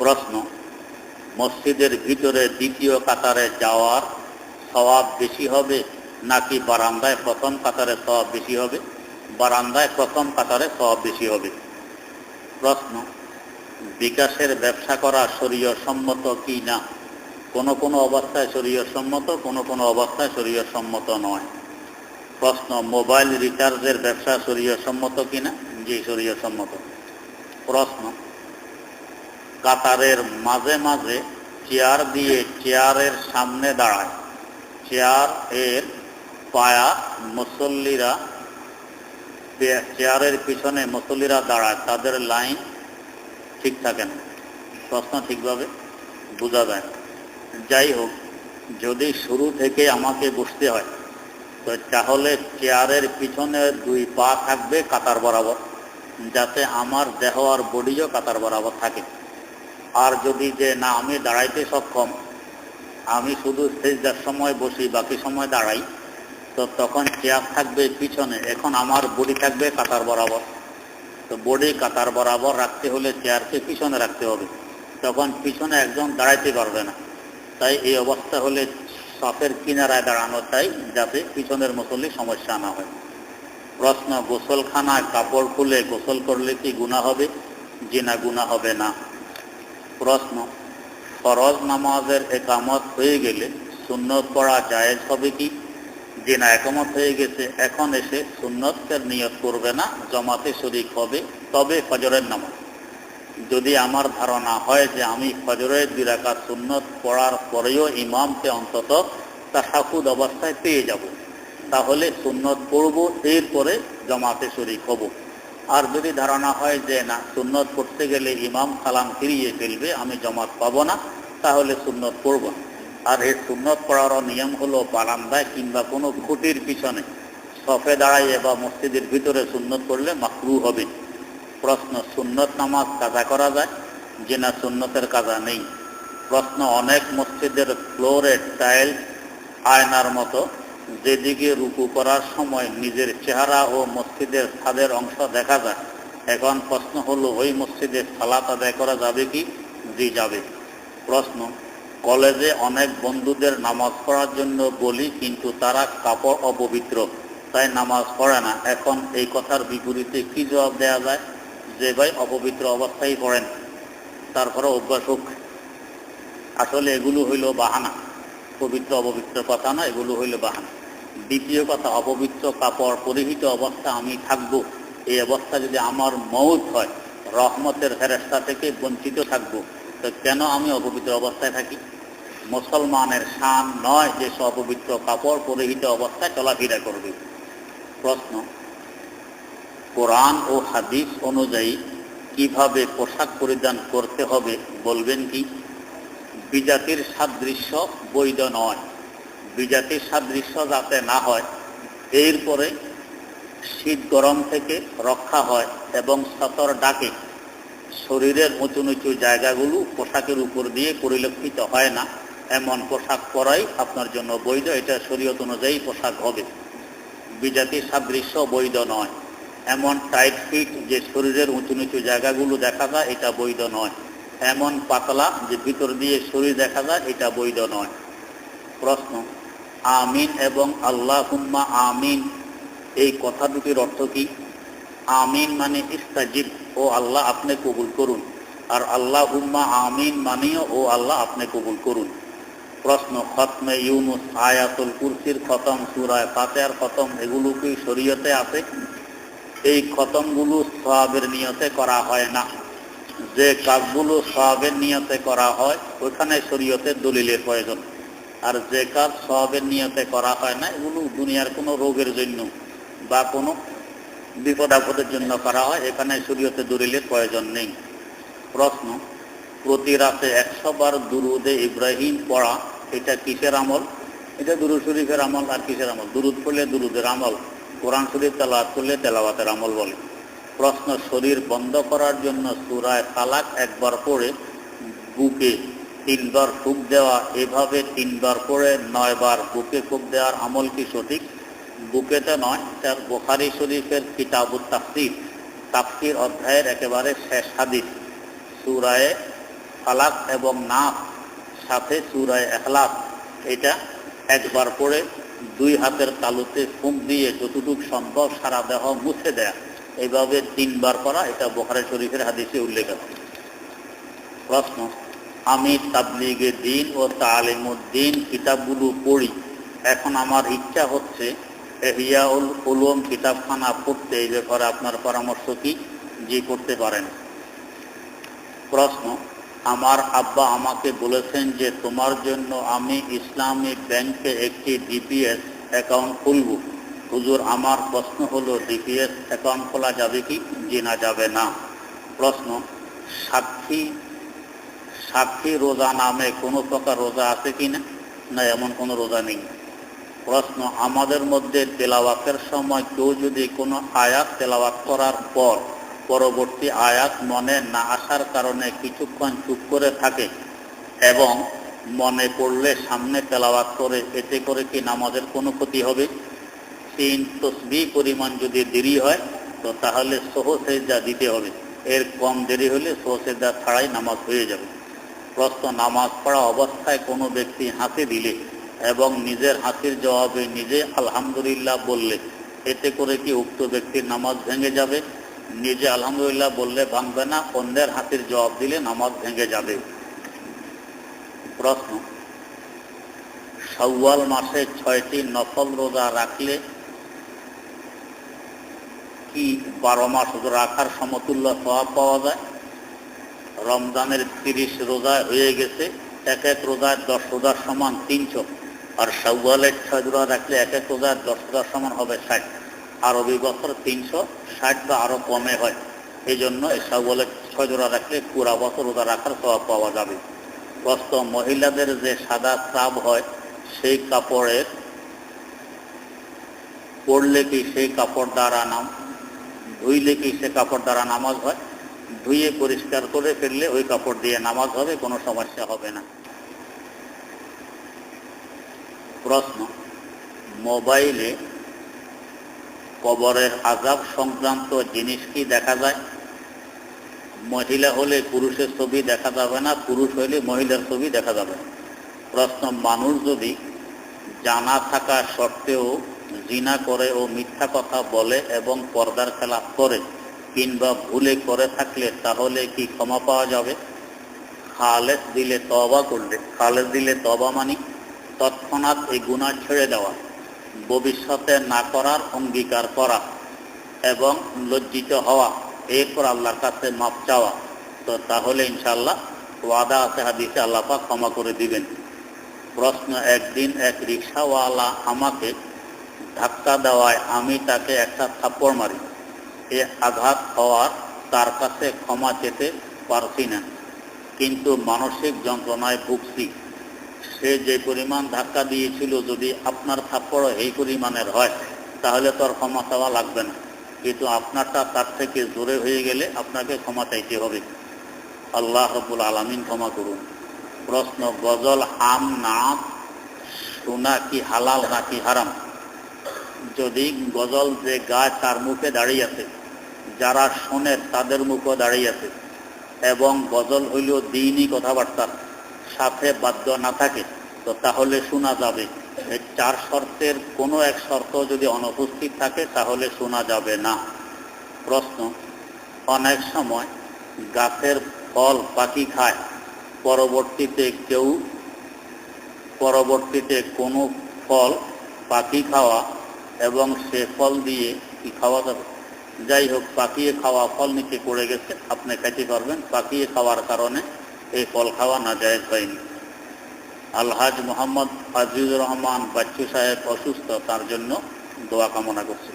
প্রশ্ন, মসজিদের ভিতরে দ্বিতীয় কাতারে যাওয়ার স্বভাব বেশি হবে নাকি বারান্দায় প্রথম কাতারে স্বভাব বেশি হবে? বারান্দায় প্রথম কাতারে স্বভাব বেশি হবে। প্রশ্ন, বিকাশের ব্যবসা করা শরীয় সম্মত কি না? কোনো কোনো অবস্থায় শরীয় সম্মত কোনো কোনো অবস্থায় শরীয় সম্মত নয়। প্রশ্ন, মোবাইল রিচার্জের ব্যবসা শরীয় সম্মত কিনা জি শরীয় সম্মত প্রশ্ন কাতারের মাঝে মাঝে চেয়ার দিয়ে চেয়ারের সামনে দাঁড়ায়। চেয়ারের পায়া মুসল্লিরা, চেয়ারের পিছনে মুসল্লিরা দাঁড়ায়। তাদের লাইন ঠিক থাকে না। প্রশ্ন ঠিকভাবে বোঝা যায়। যাই হোক, যদি শুরু থেকে আমাকে বসতে হয়, তো তাহলে চেয়ারের পিছনে দুই পা থাকবে কাতার বরাবর, যাতে আমার দেহ আর বডিও কাতার বরাবর থাকে। আর যদি যে না, আমি দাঁড়াইতে সক্ষম, আমি শুধু সেজদার সময় বসি, বাকি সময় দাঁড়াই, তো তখন চেয়ার থাকবে পিছনে, এখন আমার বডি থাকবে কাতার বরাবর। তো বডি কাতার বরাবর রাখতে হলে চেয়ারকে পিছনে রাখতে হবে, তখন পিছনে একজন দাঁড়াইতে পারবে না। তাই এই অবস্থা হলে সাপের কিনারায় দাঁড়ানো চাই যাতে পিছনের মুসল্লি সমস্যা না হয়। প্রশ্ন, গোসলখানায় কাপড় খুলে গোসল করলে কি গুণা হবে? জি না গুণা হবে না। প্রশ্ন। ফরজ নামাজের একামত হয়ে গেলে সুন্নত পড়া জায়েজ হবে কি? যে না একমত হয়ে গেছে, এখন এসে সুন্নতের নিয়ত করবে না, জমাতে শরিক হবে, তবে ফজরের নামাজ। যদি আমার ধারণা হয় যে আমি ফজরের দুরাকাত সুন্নত পড়ার পরেও ইমামকে অন্তত তা তাহাকুদ অবস্থায় পেয়ে যাব, তাহলে সুন্নত পড়ব, এরপরে জমাতে শরিক হব। আর যদি ধারণা হয় যে না, সুন্নত পড়তে গেলে ইমাম সালাম ফিরিয়ে ফেলবে, আমি জমাত পাবো না, তাহলে সুন্নত পড়ব আর এই সুন্নত পড়ারও নিয়ম হলো বারান্দায় কিংবা কোনো খুঁটির পিছনে, সফে দাঁড়াইয়ে বা মসজিদের ভিতরে সুন্নত পড়লে মাকরু হবে। প্রশ্ন, সুন্নত নামাজ কাজা করা যায়? যে না, সুন্নতের কাজা নেই। প্রশ্ন, অনেক মসজিদের ফ্লোরের টাইল আয়নার মতো যেদিকে রুকু করার সময় নিজের চেহারা ও মসজিদের ছাদের অংশ দেখা যায়, এখন প্রশ্ন হলো, ওই মসজিদে সালাত আদায় করা যাবে কি? জি, যাবে। প্রশ্ন, কলেজে অনেক বন্ধুদের নামাজ পড়ার জন্য বলি, কিন্তু তারা কাপড় অপবিত্র, তাই নামাজ পড়ে না। এখন এই কথার বিপরীতে কি জবাব দেয়া যায়? যে ভাই অপবিত্র অবস্থায় পড়েন, তারপরে অভ্যাস হোক। আসলে এগুলো হইল বাহানা। পবিত্র অপবিত্র কথা না, এগুলো হইল বাহানা। দ্বিতীয় কথা, অপবিত্র কাপড় পরিহিত অবস্থা আমি থাকব। এই অবস্থা যদি আমার মৌত হয়, রহমতের ফেরেস্তা থেকে বঞ্চিত থাকব। তো কেন আমি অপবিত্র অবস্থায় থাকি? মুসলমানের শান নয় যে সে অপবিত্র কাপড় পরিহিত অবস্থায় চলাফেরা করবে। প্রশ্ন, কোরআন ও হাদিস অনুযায়ী কীভাবে পোশাক পরিধান করতে হবে বলবেন কি? বিজাতির সাদৃশ্য বৈধ নয়। বিজাতির সাদৃশ্য যাতে না হয় এরপরে শীত গরম থেকে রক্ষা হয় এবং সতর ডাকে শরীরের উঁচু নিচু জায়গাগুলো পোশাকের উপর দিয়ে পরিলক্ষিত হয় না, এমন পোশাক পরাই আপনার জন্য বৈধ, এটা শরীয়ত অনুযায়ী পোশাক হবে। বিজাতি সাদৃশ্য বৈধ নয়। এমন টাইট ফিট যে শরীরের উঁচু নিচু জায়গাগুলো দেখা যায়, এটা বৈধ নয়। এমন পাতলা যে ভিতর দিয়ে শরীর দেখা যায়, এটা বৈধ নয়। প্রশ্ন, আমিন এবং আল্লাহ হুম্মা আমিন, এই কথা দুটির অর্থ কি? আমিন মানে ইস্তাজিব, ও আল্লাহ আপনি কবুল করুন। আর আল্লাহ হুম্মা আমিন মানেও ও আল্লাহ আপনি কবুল করুন। প্রশ্ন, খতমে ইউনুস আয়াতুল কুরসির খতম, সুরায় ফাতেহার খতম, এগুলো কি শরীয়তে আছে? এই খতমগুলো সওয়াবের নিয়তে করা হয় না। যে কাজগুলো সওয়াবের নিয়তে করা হয়, ওখানে শরীয়তের দলিলের প্রয়োজন। আর যে কাজ সওয়াবের নিয়তে করা হয় না, এগুলো দুনিয়ার কোনো রোগের জন্য বা কোনো বিপদ আপদের জন্য করা হয়। এখানে শরীয়তে দলিলের প্রয়োজন নেই। প্রশ্ন, প্রতি রাতে একশো বার দুরুদে ইব্রাহিম পড়া, এটা কিসের আমল? এটা দুরুদ শরীফের আমল আর কিসের আমল? দুরুদ পড়লে দুরুদের আমল, কোরআন শরীফ তেলাওয়াত করলে তেলাওয়াতের আমল বলে। প্রশ্ন, শরীর বন্ধ করার জন্য সুরায় তালাক একবার পড়ে বুকে তিনবার ফুক দেওয়া, এভাবে তিনবার পড়ে নয়বার বুকে ফুক দেওয়ার আমল কি সঠিক? বুকেতে নয় তার বোখারি শরীফের কিতাবুত তাফসির। তাফসির অধ্যায়ের একেবারে শেষ হাদিস। সুরায় ফালাক এবং নাফ, সাথে সুরায় এখলাস। এটা একবার পরে দুই হাতের তালুতে ফুঁক দিয়ে যতটুকু সম্ভব সারা দেহ মুছে দেয়া। এইভাবে তিনবার করা, এটা বোখারে শরীফের হাদিসে উল্লেখ আছে। প্রশ্ন আমি তাবলিগে দিন ও তালিমুদ্দিন কিতাবগুলো পড়ি। এখন আমার ইচ্ছা হচ্ছে এহিয়াউল উলুম কিতাবখানা পড়তে। এই ব্যাপারে আপনার পরামর্শ কি? জি, করতে পারেন। প্রশ্ন, আমার আব্বা আমাকে বলেছেন যে তোমার জন্য আমি ইসলামী ব্যাংকে একটি ডিপিএস অ্যাকাউন্ট খুলব। হুজুর, আমার প্রশ্ন হলো, ডিপিএস অ্যাকাউন্ট খোলা যাবে কি? জি না, যাবে না। প্রশ্ন, সাক্ষী সাক্ষী রোজা নামে কোনো প্রকার রোজা আছে কি না? না, এমন কোনো রোজা নেই। প্রশ্ন, আমাদের মধ্যে তেলাওয়াতের সময় কেউ যদি কোনো আয়াত তেলাওয়াত করার পর পরবর্তী আয়াত মনে না আসার কারণে কিছুক্ষণ চুপ করে থাকে এবং মনে পড়লে সামনে তেলাওয়াত করে, এতে করে কি নামাজের কোনো ক্ষতি হবে? তিন তসবি পরিমাণ যদি দেরি হয়, তো তাহলে সহসেজা দিতে হবে। এর কম দেরি হলে সহসেজা ছাড়াই নামাজ হয়ে যাবে। প্রশ্ন, নামাজ পড়া অবস্থায় কোনো ব্যক্তি হাসি দিলে এবং নিজের হাসির জবাবে নিজে আলহামদুলিল্লাহ বললে, এতে করে কি উক্ত ব্যক্তির নামাজ ভেঙে যাবে? নিজে আলহামদুলিল্লাহ বললে ভাঙবে না, অন্যের হাতির জবাব দিলে নামাজ ভেঙে যাবে। প্রশ্ন সওয়াল মাসে ছয়টি নফল রোজা রাখলে কি বারো মাস রাখার সমতুল্য স্বভাব পাওয়া যায়? রমজানের তিরিশ রোজা হয়ে গেছে, এক এক রোজার দশ রোজার সমান তিনশো। আর সওয়ালের ছয় রোজা রাখলে এক এক রোজার দশ রোজার সমান হবে ষাট। আর আরবি বছর তিনশো, ষাট বা আরও কমে হয়। এই জন্য এই সওয়ালের ছয় জোড়া রাখলে পুরা বছর রোজা রাখার স্বভাব পাওয়া যাবে। প্রস্ত মহিলাদের যে সাদা চাপ হয়, সেই কাপড়ের পড়লে কি সেই কাপড় দ্বারা নাম, ধুইলে কি সে কাপড় দ্বারা নামাজ হয়? ধুয়ে পরিষ্কার করে ফেললে ওই কাপড় দিয়ে নামাজ হবে, কোনো সমস্যা হবে না। প্রশ্ন, মোবাইলে কবরের আজাব সংক্রান্ত জিনিস কি দেখা যায়? মহিলা হলে পুরুষের ছবি দেখা যাবে না, পুরুষ হলে মহিলার ছবি দেখা যাবে প্রশ্ন, মানুষ যদি জানা থাকা সত্ত্বেও জিনা করে ও মিথ্যা কথা বলে এবং পর্দার খেলা করে কিংবা ভুলে করে থাকলে তাহলে কি ক্ষমা পাওয়া যাবে? খালেদ দিলে তবা করলে খালেদ দিলে তবা মানি, তৎক্ষণাৎ এই গুণা ছেড়ে দেওয়া, ভবিষ্যতে না করার অঙ্গীকার করা এবং লজ্জিত হওয়া, এরপর আল্লাহর কাছে মাপ চাওয়া। তো তাহলে ইনশাল্লাহ ওয়াদা আছে, হাদিসে আল্লাহ পাক ক্ষমা করে দিবেন। প্রশ্ন, একদিন এক রিক্সাওয়ালা আমাকে ধাক্কা দেওয়ায় আমি তাকে একটা থাপ্পড় মারি। এ আঘাত হওয়ার তার কাছে ক্ষমা চেতে পারছি না। কিন্তু মানসিক যন্ত্রণায় ভুগছি। সে যে পরিমাণ ধাক্কা দিয়েছিল যদি আপনার থাপ্পড় এই পরিমাণের হয়, তাহলে তো আর ক্ষমা চাওয়া লাগবে না। কিন্তু আপনারটা তার থেকে জোরে হয়ে গেলে আপনাকে ক্ষমা চাইতে হবে। আল্লাহ রবুল আলমিন ক্ষমা করুন। প্রশ্ন, গজল হাম নাম শোনা কি হালাল নাকি হারাম? যদি গজল যে গায় তার মুখে দাঁড়িয়ে আছে যারা শোনে তাদের মুখও দাঁড়িয়ে আছে। এবং গজল হইল দিনই কথাবার্তার সাথে বাদ্য না থাকে, তো তাহলে শোনা যাবে। চার শর্তের কোনো এক শর্ত যদি অনুপস্থিত থাকে, তাহলে শোনা যাবে না। প্রশ্ন, অনেক সময় গাছের ফল পাখি খায়। পরবর্তীতে কেউ, পরবর্তীতে কোনো ফল পাখি খাওয়া এবং সে ফল দিয়ে কি খাওয়া যাবে? যাই হোক পাকিয়ে খাওয়া ফল নিচে পড়ে গেছে, আপনি খেতে পারবেন। পাকিয়ে খাওয়ার কারণে এই ফল খাওয়া না যায় হয়নি। আলহাজ মোহাম্মদ আজিজুর রহমান বাচ্চু সাহেব অসুস্থ, তার জন্য দোয়া কামনা করছি।